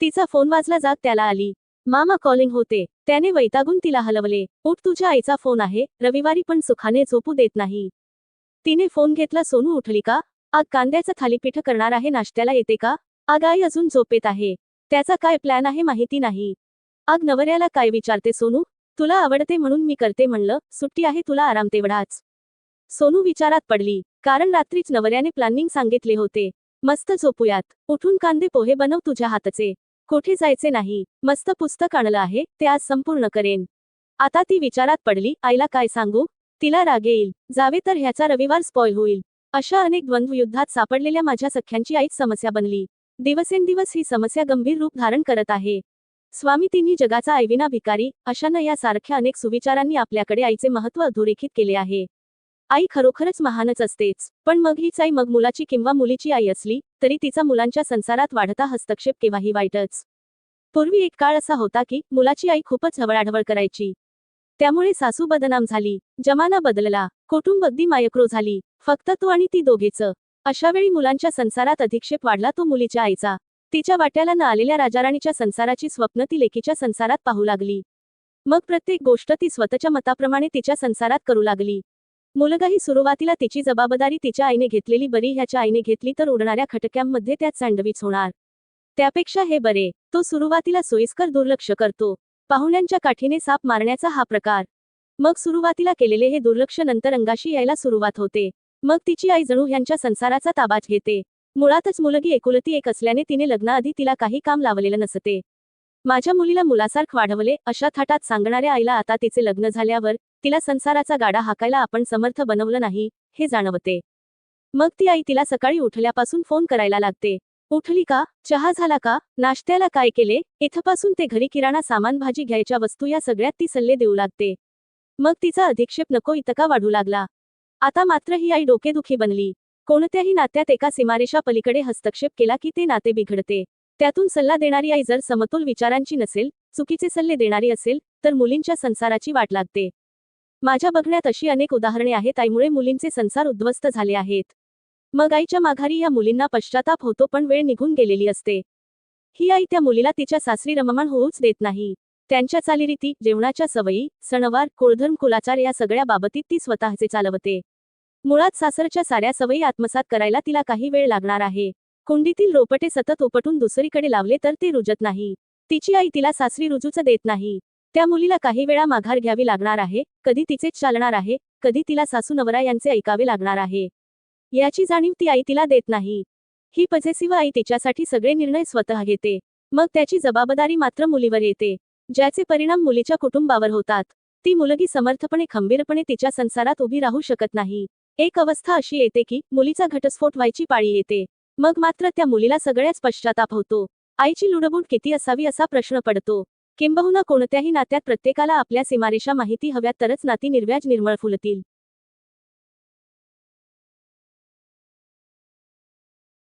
तिचा फोन वाजला जाग त्याला आली. मामा कॉलिंग होते. त्याने वैतागून तिला हलवले. उठ तुझ्या आईचा फोन आहे. रविवारी पण सुखाने झोपू देत नाही. तिने फोन घेतला सोनू उठली का? आग कांद्याचं थालीपीठ करणार आहे. नाश्त्याला येते का? आग आई अजून झोपेत आहे. त्याचा काय प्लॅन आहे माहिती नाही. आग नवऱ्याला काय विचारते सोनू? तुला आवडते म्हणून मी करते म्हणलं. सुट्टी आहे तुला आराम तेवढाच. सोनू विचारात पडली. कारण रात्रीच नवऱ्याने प्लॅनिंग सांगितले होते. मस्त झोपूयात. उठून कांदे पोहे बनव तुझ्या हातचे. कोठे जायचे नाही. मस्त पुस्तक आणलं आहे ते आज संपूर्ण करेन. आता ती विचारात पडली आईला काय सांगू? तिला राग येईल. जावे तर ह्याचा रविवार स्पॉईल होईल. अशा अनेक द्वंद्वयुद्धात सापडलेल्या माझ्या सख्यांची आईच समस्या बनली. दिवसेंदिवस ही समस्या गंभीर रूप धारण करत आहे. स्वामी तिन्ही जगाचा ऐविना भिकारी अशानं यासारख्या अनेक सुविचारांनी आपल्याकडे आईचे महत्त्व अधोरेखित केले आहे. आई खरोखरच महानच असतेच. पण मग हीच आई मग मुलाची किंवा मुलीची आई असली तरी तिचा मुलांच्या संसारात वाढता हस्तक्षेप केव्हाही वाईटच. पूर्वी एक काळ असा होता की मुलाची आई खूपच हवळाढवळ करायची. त्यामुळे सासू बदनाम झाली जमाना बदलला कुटुंब अगदी मायक्रो झाली फक्त तो आणि ती दोघेच. अशावेळी मुलांच्या संसारात अधिक्षेप वाढला तो मुलीच्या आईचा. तिच्या वाट्याला न आलेल्या राजाराणीच्या संसाराची स्वप्न ती लेकीच्या संसारात पाहू लागली. मग प्रत्येक गोष्ट ती स्वतःच्या मताप्रमाणे तिच्या संसारात करू लागली. मुलगाही सुरुवातीला तिची जबाबदारी तिच्या आईने घेतलेली बरी ह्याच्या आईने घेतली तर उडणाऱ्या खटक्यांमध्ये त्यात सँडविच होणार. त्यापेक्षा हे बरे तो सुरुवातीला सोयीस्कर दुर्लक्ष करतो. पाहुण्यांच्या काठीने साप मारण्याचा हा प्रकार. मग सुरुवातीला केलेले हे दुर्लक्ष नंतर अंगाशी यायला सुरुवात होते. मग तिची आई जणू ह्यांच्या संसाराचा ताबाच घेते. मुळातच मुलगी एकुलती एक असल्याने तिने लग्नाआधी तिला काही काम लावलेलं नसते. माझ्या मुलीला मुलासारख वाढवले अशा थाटात सांगणाऱ्या आईला आता तिचे लग्न झाल्यावर तिला संसाराचा गाडा हाकायला आपण समर्थ बनवलं नाही हे जाणवते. मग ती आई तिला सकाळी उठल्यापासून फोन करायला लागते. उठली का? चहा झाला का? नाश्त्याला काय केले? इथपासून ते घरी किराणा सामान भाजी घ्यायच्या वस्तू या सगळ्यात ती सल्ले देऊ लागते. मग तिचा अधिक्षेप नको इतका वाढू लागला. आता मात्र ही आई डोकेदुखी बनली. कोणत्याही नात्यात एका सीमारेषा पलीकडे हस्तक्षेप केला की ते नाते बिघडते. त्यातून सल्ला देणारी आई जर समतोल विचारांची नसेल चुकीचे सल्ले देणारी असेल तर मुलींच्या संसाराची वाट लागते. माझ्या बघण्यात अशी अनेक उदाहरणे आहेत आईमुळे मुलींचे संसार उद्ध्वस्त झाले आहेत. मग आईच्या माघारी या मुलींना पश्चाताप होतो पण वेळ निघून गेलेली असते. ही आई त्या मुलीला तिच्या सासरी रममाण होऊच देत नाही. त्यांच्या चालीरीती जेवणाच्या सवयी सणवार कुळधर्म कुलाचार या सगळ्या बाबतीत ती स्वतःचे चालवते. मुळात सासरच्या साऱ्या सवयी आत्मसात करायला तिला काही वेळ लागणार आहे. कुंडीतील रोपटे सतत उपटून दुसरीकडे लावले तर ते रुजत नाही. तिची आई तिला सासरी रुजूच देत नाही. त्या मुलीला काही वेळा माघार घ्यावी लागणार आहे कधी तिचेच चालणार आहे कधी तिला सासू नवरा यांचे ऐकावे लागणार आहे. याची जाणीव ती आई तिला देत नाही. ही पजेसिव्ह आई तिच्यासाठी सगळे निर्णय स्वतः घेते. मग त्याची जबाबदारी मात्र मुलीवर येते. ज्याचे परिणाम मुलीच्या कुटुंबावर होतात. ती मुलगी समर्थपणे खंबीरपणे तिच्या संसारात उभी राहू शकत नाही. एक अवस्था अशी येते की मुलीचा घटस्फोट व्हायची पाळी येते. मग मात्र त्या मुलीला सगळ्याच पश्चाताप होतो. आईची लुडबूड किती असावी असा प्रश्न पडतो. किंबहुना कोणत्याही नात्यात प्रत्येकाला आपल्या सीमारेषा माहिती हव्यात तरच नाती निर्व्याज निर्मळ फुलतील.